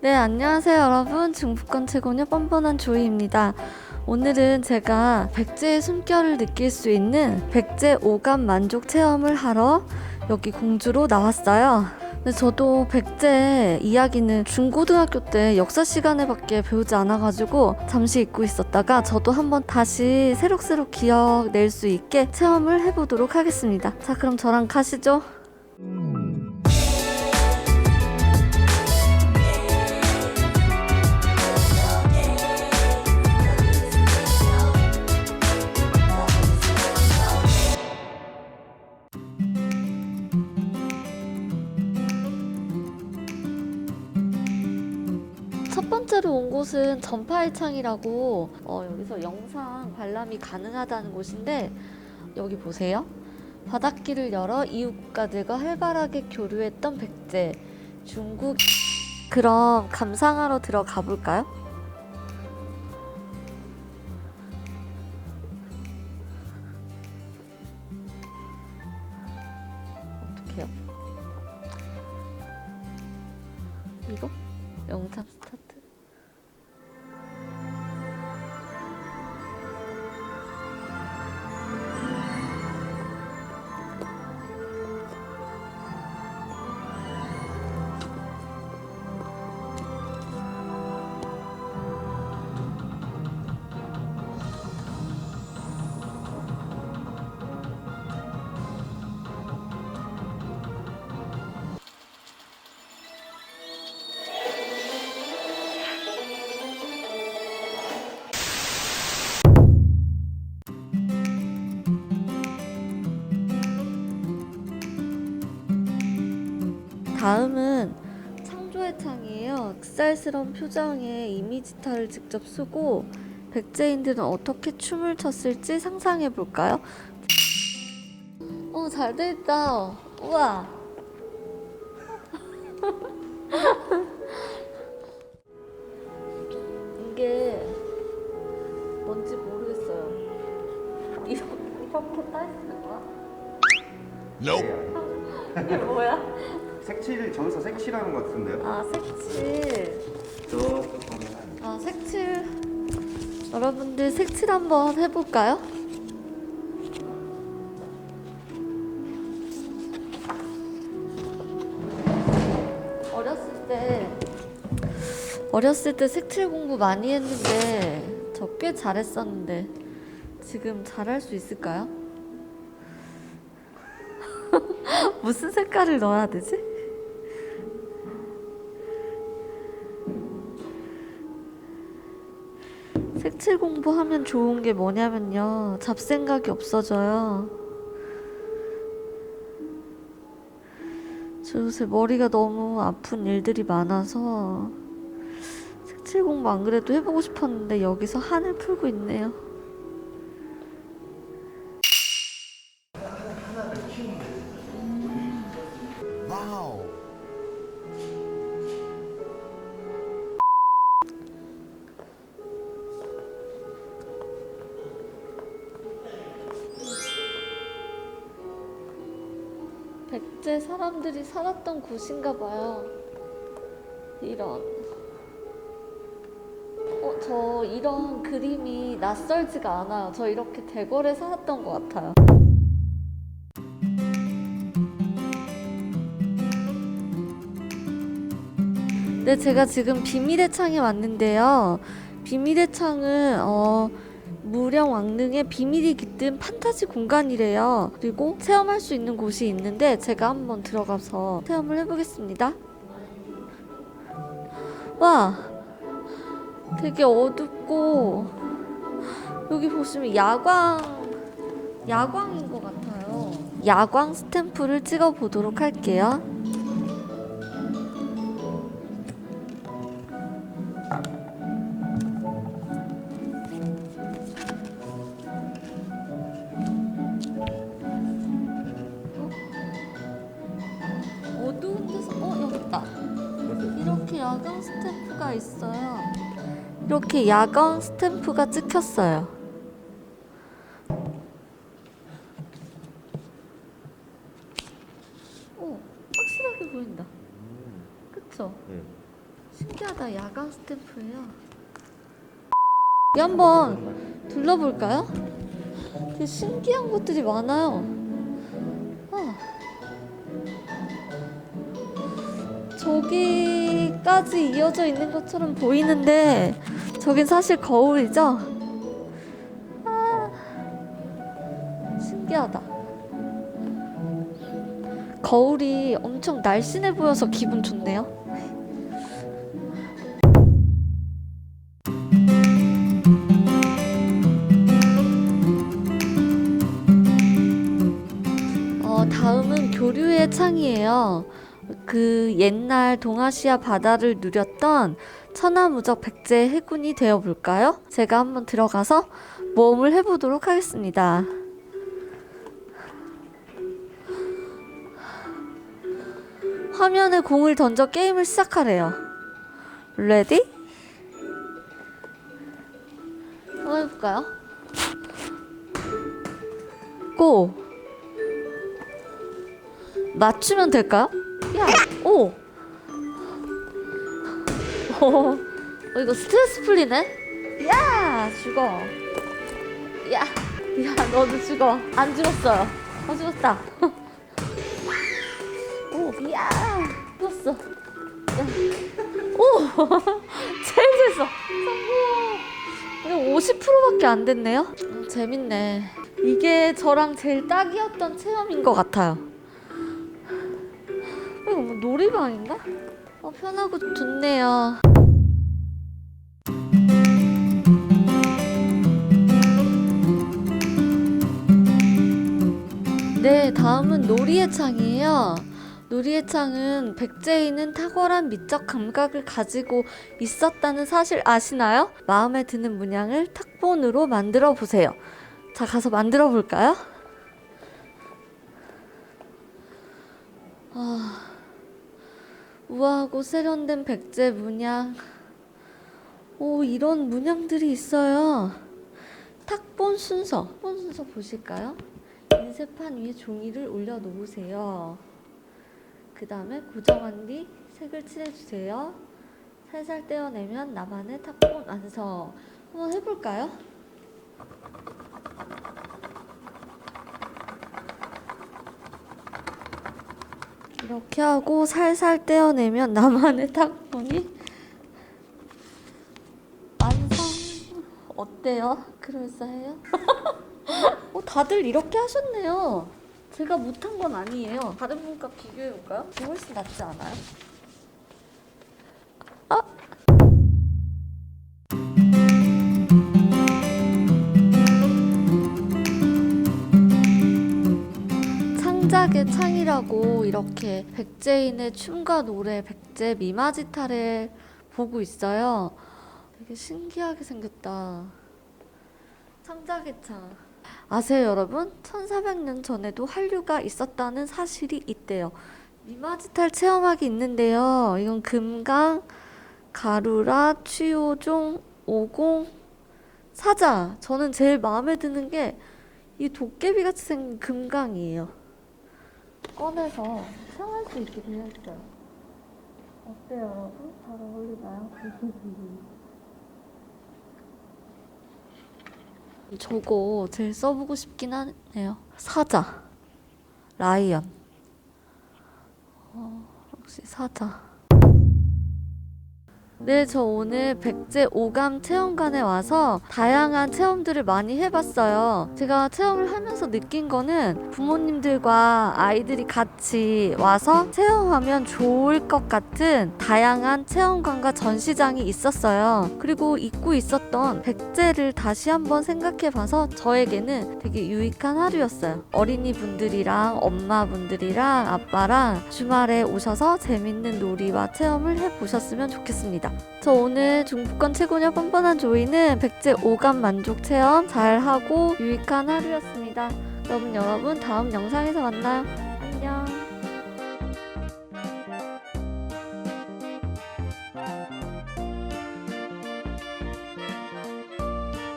네, 안녕하세요, 여러분. 중부권 최고녀 뻔뻔한 조이입니다. 오늘은 제가 백제의 숨결을 느낄 수 있는 백제 오감 만족 체험을 하러 여기 공주로 나왔어요. 근데 저도 백제 이야기는 중고등학교 때 역사 시간에밖에 배우지 않아가지고 잠시 잊고 있었다가 저도 한번 다시 새록새록 기억낼 수 있게 체험을 해보도록 하겠습니다. 자, 그럼 저랑 가시죠. 첫 번째로 온 곳은 전파의 창이라고 어, 여기서 영상 관람이 가능하다는 곳인데 여기 보세요. 바닷길을 열어 이웃 국가들과 활발하게 교류했던 백제 중국 그럼 감상하러 들어가 볼까요? 어떡해요? 이거? 영상 스타트. 다음은 창조의 창이에요. 흑살스러운 표정에 이미지타를 직접 쓰고 백제인들은 어떻게 춤을 췄을지 상상해 볼까요? 어, 잘 돼 있다. 우와. 이게 뭔지 모르겠어요. 이렇게 이렇게 따 있는 거야? 이게 뭐야? 색칠 저기서 색칠하는 것 같은데요? 아 색칠 아 색칠 여러분들 색칠 한번 해볼까요? 어렸을 때 어렸을 때 색칠 공부 많이 했는데 저 꽤 잘했었는데 지금 잘할 수 있을까요? 무슨 색깔을 넣어야 되지? 색칠 공부하면 좋은 게 뭐냐면요. 잡생각이 없어져요. 저 요새 머리가 너무 아픈 일들이 많아서 색칠 공부 안 그래도 해보고 싶었는데 여기서 한을 풀고 있네요. 백제 사람들이 살았던 곳인가 봐요. 이런. 어, 저 이런 그림이 낯설지가 않아요. 저 이렇게 대궐에 살았던 것 같아요. 네, 제가 지금 비밀의 창에 왔는데요. 비밀의 창은 어, 무령 왕릉의 비밀이 깃든 판타지 공간이래요. 그리고 체험할 수 있는 곳이 있는데 제가 한번 들어가서 체험을 해보겠습니다. 와, 되게 어둡고 여기 보시면 야광, 야광인 것 같아요. 야광 스탬프를 찍어 보도록 할게요. 스탬프가 있어요. 이렇게 야광 스탬프가 찍혔어요. 오, 확실하게 보인다. 그쵸? 네. 신기하다. 야간 스탬프예요. 여기 한번 둘러볼까요? 되게 신기한 것들이 많아요. 아. 저기 까지 이어져 있는 것처럼 보이는데 저긴 사실 거울이죠? 아. 신기하다. 거울이 엄청 날씬해 보여서 기분 좋네요. 어, 다음은 교류의 창이에요. 그 옛날 동아시아 바다를 누렸던 천하무적 백제 해군이 되어 볼까요? 제가 한번 들어가서 모험을 해보도록 하겠습니다. 화면에 공을 던져 게임을 시작하래요. 레디? 한번 해볼까요? 고! 맞추면 될까요? 야! 오! 어, 어, 이거 스트레스 풀리네? 야! 죽어. 야! 야, 너도 죽어. 안 죽었어요. 어, 죽었다. 오, 야! 죽었어. 야. 오! 제일 됐어. 성공! 50%밖에 안 됐네요? 음, 재밌네. 이게 저랑 제일 딱이었던 체험인 것 같아요. 이거 뭐 놀이방인가? 어, 편하고 좋네요. 네, 다음은 놀이의 창이에요. 놀이의 창은 백제인은 탁월한 미적 감각을 가지고 있었다는 사실 아시나요? 마음에 드는 문양을 탁본으로 만들어 보세요. 자, 가서 만들어 볼까요? 아, 우아하고 세련된 백제 문양. 오, 이런 문양들이 있어요. 탁본 순서. 탁본 순서 보실까요? 인쇄판 위에 종이를 올려 놓으세요. 그 다음에 고정한 뒤 색을 칠해주세요. 살살 떼어내면 나만의 탁본 완성. 한번 해볼까요? 이렇게 하고 살살 떼어내면 나만의 탁본이 완성. 어때요? 그럴싸해요? 어, 다들 이렇게 하셨네요. 제가 못한 건 아니에요. 다른 분과 비교해 볼까요? 저 훨씬 낫지 않아요? 창이라고 이렇게 백제인의 춤과 노래, 백제 미마지타를 보고 있어요. 되게 신기하게 생겼다. 창작의 창. 아세요, 여러분? 1400년 전에도 한류가 있었다는 사실이 있대요. 미마지탈 체험하기 있는데요. 이건 금강, 가루라, 취호종, 오공, 사자. 저는 제일 마음에 드는 게 이 도깨비 같이 생긴 금강이에요. 꺼내서 체험할 수 있기도 했어요. 어때요, 여러분? 잘 어울리나요? 저거 제일 써보고 싶긴 하네요. 사자, 라이언. 어, 혹시 사자. 네, 저 오늘 백제 오감 체험관에 와서 다양한 체험들을 많이 해봤어요. 제가 체험을 하면서 느낀 거는 부모님들과 아이들이 같이 와서 체험하면 좋을 것 같은 다양한 체험관과 전시장이 있었어요. 그리고 잊고 있었던 백제를 다시 한번 생각해봐서 저에게는 되게 유익한 하루였어요. 어린이 분들이랑 엄마분들이랑 아빠랑 주말에 오셔서 재밌는 놀이와 체험을 해보셨으면 좋겠습니다. 저 오늘 중부권 최고녀 뻔뻔한 조이는 백제 오감 만족 체험 잘 하고 유익한 하루였습니다. 여러분 여러분 다음 영상에서 만나요.